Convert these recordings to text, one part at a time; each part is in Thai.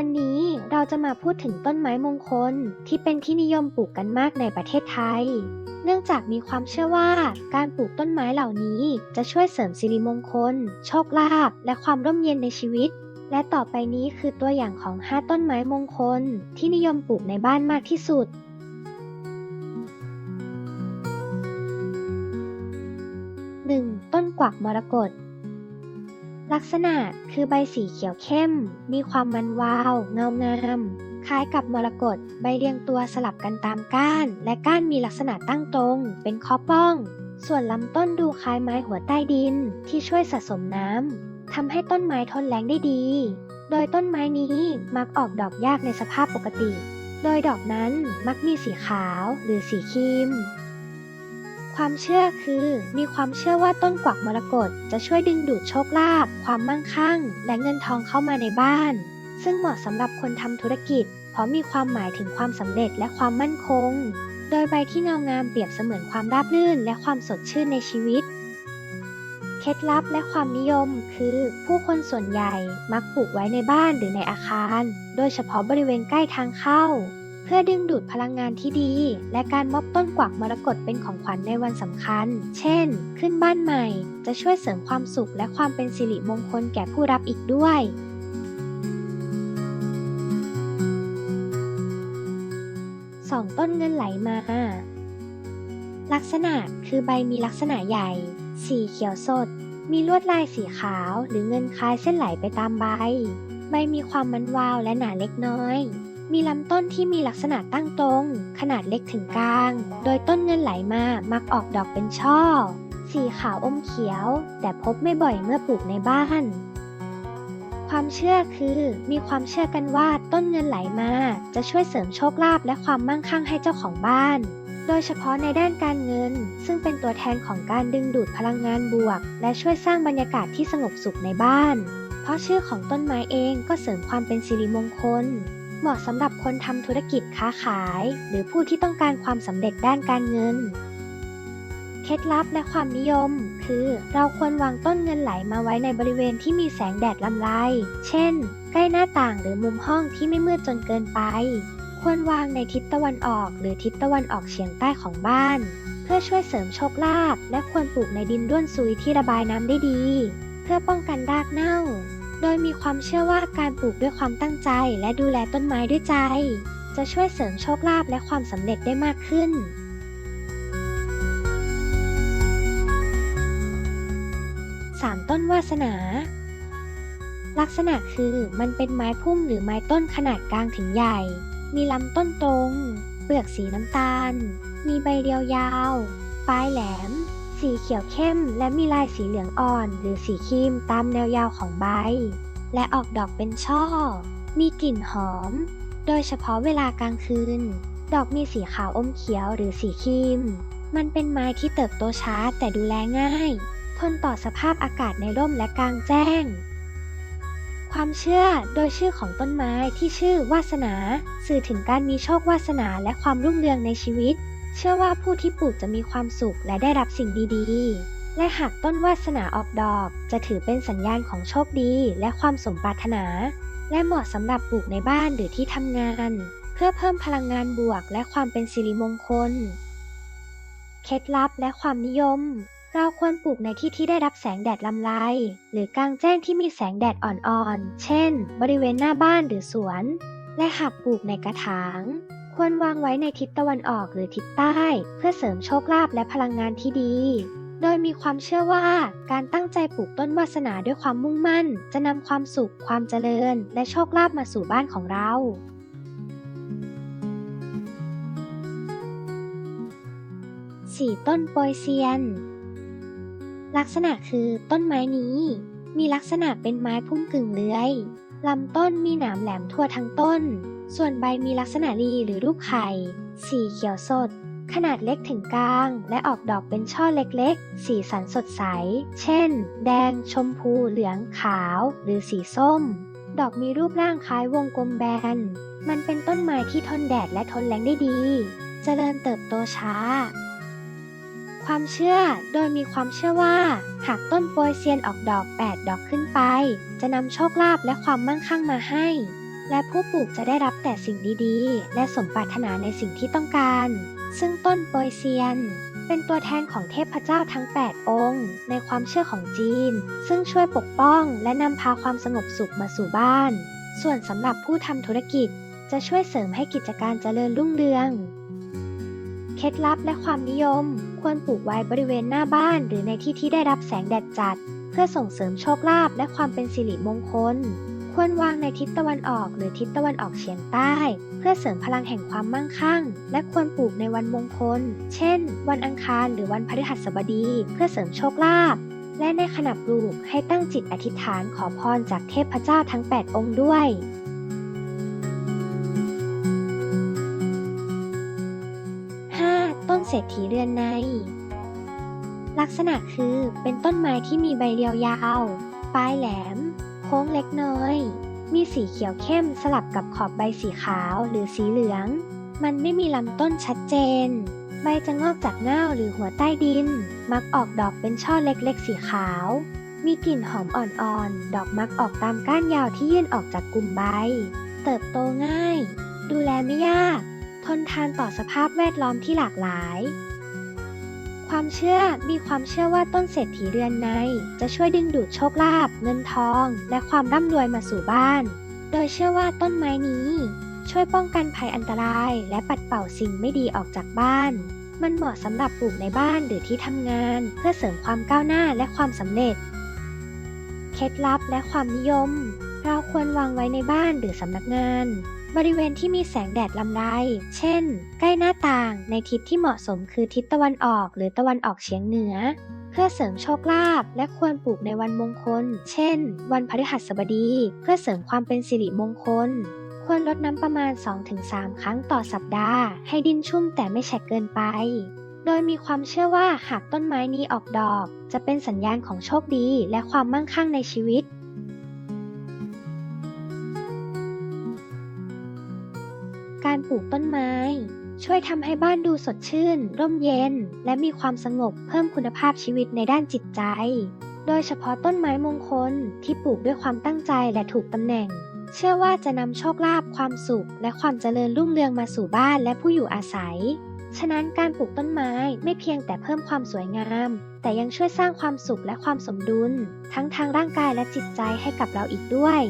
วันนี้เราจะมาพูดถึงต้นไม้มงคล ที่เป็นที่นิยมปลูกกันมากในประเทศไทย เนื่องจากมีความเชื่อว่าการปลูกต้นไม้เหล่านี้จะช่วยเสริมสิริมงคล โชคลาภและความร่มเย็นในชีวิต และต่อไปนี้คือตัวอย่างของ 5 ต้นไม้มงคล ที่นิยมปลูกในบ้านมากที่สุด 1. ต้นกวักมรกต ลักษณะคือใบสีเขียวเข้ม มีความมันวาว เงางามคล้ายกับมรกตใบเรียงตัวสลับกันตามก้าน และก้านมีลักษณะตั้งตรง เป็นข้อป้อง ส่วนลำต้นดูคล้ายไม้หัวใต้ดินที่ช่วยสะสมน้ำทำให้ต้นไม้ทนแล้งได้ดี โดยต้นไม้นี้มักออกดอกยากในสภาพปกติ โดยดอกนั้นมักมีสีขาวหรือสีครีม ความเชื่อคือ มีความเชื่อว่าต้นกวักมรกตจะช่วยดึงดูดโชคลาภความมั่งคั่ง และเงินทองเข้ามาในบ้าน ซึ่งเหมาะสำหรับคนทำธุรกิจ เพราะมีความหมายถึงความสำเร็จและความมั่นคง โดยใบที่เงางามเปรียบเสมือนความราบรื่นและความสดชื่นในชีวิตเคล็ดลับและความนิยมคือ ผู้คนส่วนใหญ่มักปลูกไว้ในบ้านหรือในอาคาร โดยเฉพาะบริเวณใกล้ทางเข้า พื่อดึงดูดพลังงานที่ดี และการมอบต้นกวักมรกตเป็นของขวัญในวันสำคัญ เช่น ขึ้นบ้านใหม่ จะช่วยเสริมความสุขและความเป็นสิริมงคลแก่ผู้รับอีกด้วย2ต้นเงินไหลมา ลักษณะคือใบมีลักษณะใหญ่ สีเขียวสด มีลวดลายสีขาวหรือเงินคล้ายเส้นไหลไปตามใบ ใบมีความมันวาวและหนาเล็กน้อย มีลำต้นที่มีลักษณะตั้งตรง ขนาดเล็กถึงกลาง โดยต้นเงินไหลมามักออกดอกเป็นช่อ สีขาวอมเขียว แต่พบไม่บ่อยเมื่อปลูกในบ้าน ความเชื่อคือ มีความเชื่อกันว่าต้นเงินไหลมา จะช่วยเสริมโชคลาภและความมั่งคั่งให้เจ้าของบ้าน โดยเฉพาะในด้านการเงิน ซึ่งเป็นตัวแทนของการดึงดูดพลังงานบวก และช่วยสร้างบรรยากาศที่สงบสุขในบ้าน เพราะชื่อของต้นไม้เองก็เสริมความเป็นสิริมงคล เหมาะสำหรับคนทำธุรกิจค้าขาย หรือผู้ที่ต้องการความสำเร็จด้านการเงิน เคล็ดลับและความนิยม คือ เราควรวางต้นเงินไหลมาไว้ในบริเวณที่มีแสงแดดลำไรเช่น ใกล้หน้าต่างหรือมุมห้องที่ไม่มืดจนเกินไป ควรวางในทิศตะวันออก หรือทิศตะวันออกเฉียงใต้ของบ้าน เพื่อช่วยเสริมโชคลาภและควรปลูกในดินด้วนซุยที่ระบายน้ำได้ดี เพื่อป้องกันรากเน่า โดยมีความเชื่อว่าการปลูกด้วยความตั้งใจและดูแลต้นไม้ด้วยใจ จะช่วยเสริมโชคลาภและความสำเร็จได้มากขึ้น 3. ต้นวาสนา ลักษณะคือมันเป็นไม้พุ่มหรือไม้ต้นขนาดกลางถึงใหญ่ มีลำต้นตรง เปลือกสีน้ำตาล มีใบเรียวยาว ปลายแหลม สีเขียวเข้มและมีลายสีเหลืองอ่อน หรือสีครีมตามแนวยาวของใบ และออกดอกเป็นช่อ มีกลิ่นหอม โดยเฉพาะเวลากลางคืน ดอกมีสีขาวอมเขียวหรือสีครีม มันเป็นไม้ที่เติบโตช้าแต่ดูแลง่าย ทนต่อสภาพอากาศในร่มและกลางแจ้ง ความเชื่อโดยชื่อของต้นไม้ที่ชื่อวาสนา สื่อถึงการมีโชควาสนาและความรุ่งเรืองในชีวิต เชื่อว่าผู้ที่ปลูกจะมีความสุขและได้รับสิ่งดีๆ และหากต้นวาสนาออกดอก จะถือเป็นสัญญาณของโชคดีและความสมปรารถนา และเหมาะสำหรับปลูกในบ้านหรือที่ทำงาน เพื่อเพิ่มพลังงานบวกและความเป็นสิริมงคล เคล็ดลับและความนิยม เราควรปลูกในที่ที่ได้รับแสงแดดลำไร หรือกลางแจ้งที่มีแสงแดดอ่อนๆ เช่น บริเวณหน้าบ้านหรือสวน และหากปลูกในกระถาง ควรวางไว้ในทิศตะวันออกหรือทิศใต้ เพื่อเสริมโชคลาภและพลังงานที่ดี โดยมีความเชื่อว่าการตั้งใจปลูกต้นวาสนาด้วยความมุ่งมั่น จะนำความสุข ความเจริญ และโชคลาภมาสู่บ้านของเรา 4. ต้นโปยเซียน ลักษณะคือต้นไม้นี้ มีลักษณะเป็นไม้พุ่มกึ่งเลื้อย ลำต้นมีหนามแหลมทั่วทั้งต้น ส่วนใบมีลักษณะรีหรือรูปไข่ สีเขียวสด ขนาดเล็กถึงกลาง และออกดอกเป็นช่อเล็กๆ สีสันสดใส เช่น แดง ชมพู เหลือง ขาว หรือสีส้ม ดอกมีรูปร่างคล้ายวงกลมแบน มันเป็นต้นไม้ที่ทนแดดและทนแล้งได้ดีเจริญเติบโตช้า ความเชื่อ โดยมีความเชื่อว่า หากต้นโปยเซียนออกดอก 8 ดอกขึ้นไป จะนำโชคลาภและความมั่งคั่งมาให้ และผู้ปลูกจะได้รับแต่สิ่งดีๆ และสมปรารถนาในสิ่งที่ต้องการ ซึ่งต้นโปยเซียน เป็นตัวแทนของเทพเจ้าทั้ง 8 องค์ ในความเชื่อของจีน ซึ่งช่วยปกป้องและนำพาความสงบสุขมาสู่บ้าน ส่วนสำหรับผู้ทำธุรกิจ จะช่วยเสริมให้กิจการเจริญรุ่งเรือง เคล็ดลับและความนิยม ควรปลูกไว้บริเวณหน้าบ้านหรือในที่ที่ได้รับแสงแดดจัด เพื่อส่งเสริมโชคลาภและความเป็นสิริมงคล ควรวางในทิศตะวันออกหรือทิศตะวันออกเฉียงใต้ เพื่อเสริมพลังแห่งความมั่งคั่ง และควรปลูกในวันมงคล เช่น วันอังคารหรือวันพฤหัสบดี เพื่อเสริมโชคลาภและในขณะปลูกให้ตั้งจิตอธิษฐานขอพรจากเทพเจ้าทั้ง 8 องค์ด้วย เศรษฐีเรือนใน ลักษณะคือเป็นต้นไม้ที่มีใบเรียวยาว ปลายแหลม โค้งเล็กน้อย มีสีเขียวเข้มสลับกับขอบใบสีขาวหรือสีเหลือง มันไม่มีลำต้นชัดเจน ใบจะงอกจากเง่าหรือหัวใต้ดิน มักออกดอกเป็นช่อเล็กๆสีขาว มีกลิ่นหอมอ่อนๆ ดอกมักออกตามก้านยาวที่ยื่นออกจากกลุ่มใบ เติบโตง่าย ดูแลไม่ยาก นทานต่อสภาพแวดล้อมที่หลากหลาย ความเชื่อมีความเชื่อว่าต้นเศรษฐีเรือนใน จะช่วยดึงดูดโชคลาภเงินทอง และความร่ำรวยมาสู่บ้าน โดยเชื่อว่าต้นไม้นี้ ช่วยป้องกันภัยอันตราย และปัดเป่าสิ่งไม่ดีออกจากบ้าน มันเหมาะสำหรับปลูกในบ้านหรือที่ทำงาน เพื่อเสริมความก้าวหน้าและความสำเร็จเคล็ดลับและความนิยม เราควรวางไว้ในบ้านหรือสำนักงาน บริเวณที่มีแสงแดดลำไร เช่น ใกล้หน้าต่างในทิศที่เหมาะสมคือทิศตะวันออกหรือตะวันออกเฉียงเหนือ เพื่อเสริมโชคลาภและควรปลูกในวันมงคล เช่น วันพฤหัสบดี เพื่อเสริมความเป็นสิริมงคล ควรลดน้ำประมาณ 2-3 ครั้งต่อสัปดาห์ ให้ดินชุ่มแต่ไม่แฉะเกินไป โดยมีความเชื่อว่าหากต้นไม้นี้ออกดอก จะเป็นสัญญาณของโชคดีและความมั่งคั่งในชีวิต การปลูกต้นไม้ ช่วยทำให้บ้านดูสดชื่น ร่มเย็น และมีความสงบเพิ่มคุณภาพชีวิตในด้านจิตใจ โดยเฉพาะต้นไม้มงคลที่ปลูกด้วยความตั้งใจและถูกตำแหน่ง เชื่อว่าจะนำโชคลาภความสุข และความเจริญรุ่งเรืองมาสู่บ้านและผู้อยู่อาศัย ฉะนั้นการปลูกต้นไม้ไม่เพียงแต่เพิ่มความสวยงาม แต่ยังช่วยสร้างความสุขและความสมดุล ทั้งทางร่างกายและจิตใจให้กับเราอีกด้วย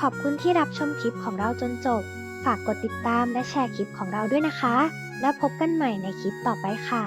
ขอบคุณที่รับชมคลิปของเราจนจบ ฝากกดติดตามและแชร์คลิปของเราด้วยนะคะ แล้วพบกันใหม่ในคลิปต่อไปค่ะ